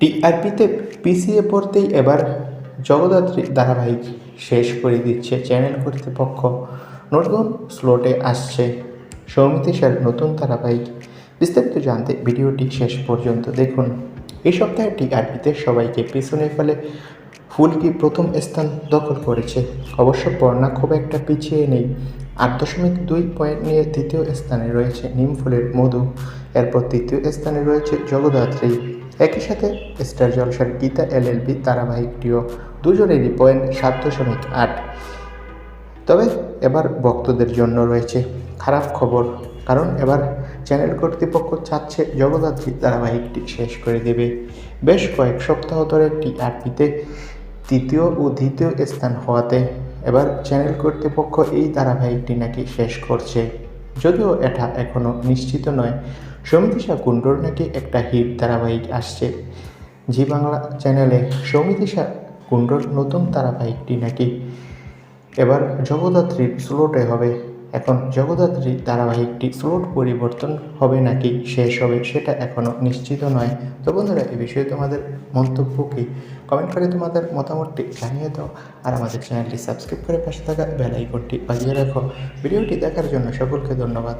টিআরপিতে পিছিয়ে পড়তেই এবার জগদ্ধাত্রী ধারাবাহিক শেষ করে দিচ্ছে চ্যানেল কর্তৃপক্ষ। নতুন স্লোটে আসছে সৌমিতিশার নতুন ধারাবাহিক। বিস্তারিত জানতে ভিডিওটি শেষ পর্যন্ত দেখুন। এই সপ্তাহে টিআরপিতে সবাইকে পিছনে ফেলে ফুলকি প্রথম স্থান দখল করেছে। অবশ্য পর্ণা খুব একটা পিছিয়ে নেই। আট দশমিক দুই পয়েন্ট নিয়ে তৃতীয় স্থানে রয়েছে নিমফুলের মধু। এরপর তৃতীয় স্থানে রয়েছে জগদ্ধাত্রী। একই সাথে স্টার জলসার গীতা এলএলবি ধারাবাহিকটিও দুজনেরই পয়েন্ট সাত দশমিক আট। তবে এবার ভক্তদের জন্য রয়েছে খারাপ খবর, কারণ এবার চ্যানেল কর্তৃপক্ষ চাচ্ছে জগদ্ধাত্রী ধারাবাহিকটি শেষ করে দেবে। বেশ কয়েক সপ্তাহ ধরে টিআরপিতে তৃতীয় ও দ্বিতীয় স্থান হওয়াতে এবার চ্যানেল কর্তৃপক্ষ এই ধারাবাহিকটি নাকি শেষ করছে। যদিও এটা এখনও নিশ্চিত নয়, সমিতিশা কুণ্ডুর নাকি একটা হিট ধারাবাহিক আসছে। জি বাংলা চ্যানেলে সমিতিশা কুণ্ডুর নতুন ধারাবাহিকটি নাকি? এবার জগদ্ধাত্রীর স্লোটে হবে এখন জগদ্ধাত্রী ধারাবাহিকটি স্লোট পরিবর্তন হবে নাকি শেষ হবে সেটা এখনও নিশ্চিত নয়। তো বন্ধুরা এই বিষয়ে তোমাদের মন্তব্য কি? কমেন্ট করে তোমাদের মতামতটি জানিয়ে দাও আর আমাদের চ্যানেলটি সাবস্ক্রাইব করে পাশে থাকা বেল আইকনটি বাজিয়ে রাখো। ভিডিওটি দেখার জন্য সকলকে ধন্যবাদ।